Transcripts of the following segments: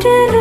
to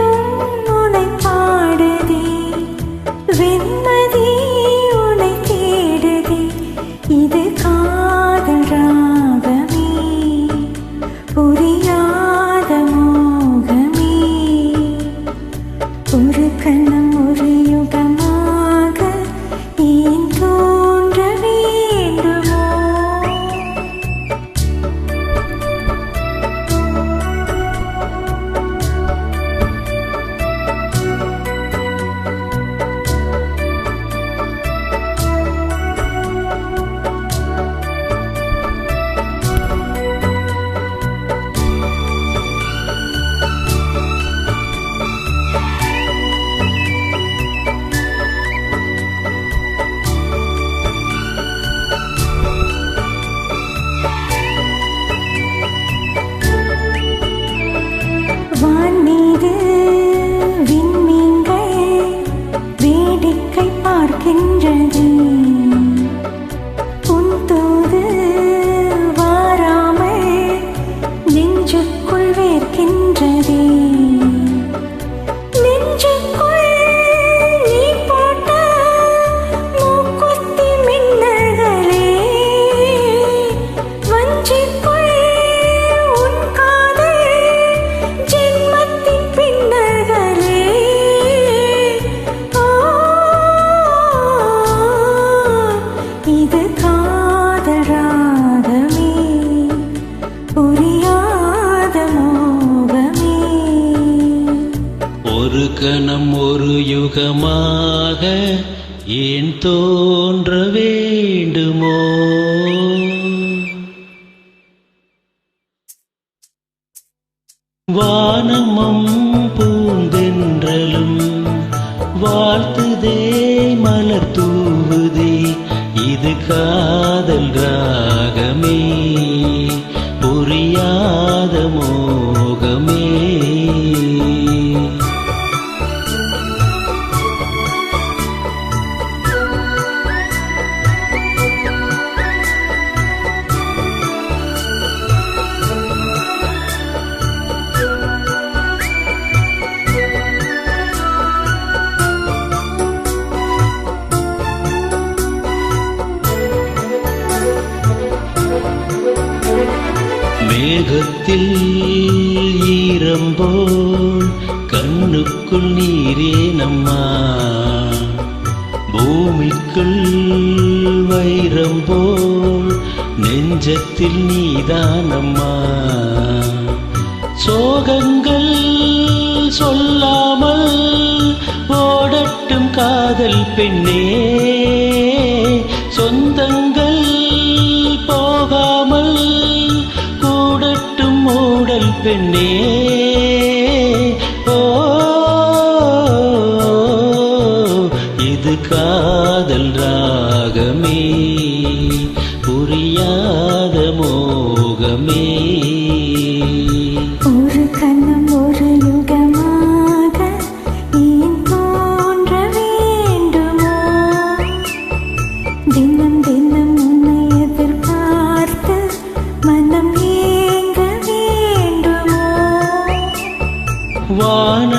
停止 ஒரு யுகமாக ஏன் தோன்ற வேண்டுமோ? வானமம் பூந்தென்றலும் வாழ்த்துதே மலர் தூவுதே இது காதல் ராகமே புரியாத மோகமே. மேகத்தில் ஈரம்போல் கண்ணுக்குள் நீரே நம்மா. பூமிக்குள் வைரம் போல் நெஞ்சத்தில் நீதானம்மா சோகங்கள் சொல்லாமல் ஓடட்டும் காதல் பெண்ணே. பெண்ணே ஓ இது காதல் ராகமே. புரியாத மோகமே.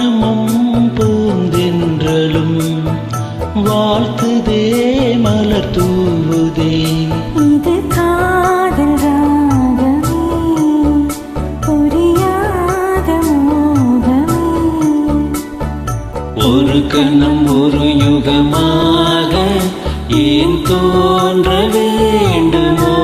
மனமும் பூந்தென்றலும் வாழ்த்துதே மலர் தூவுதே. இது காதல் ஒரு கணம் ஒரு யுகமாக ஏன் தோன்ற வேண்டுமோ?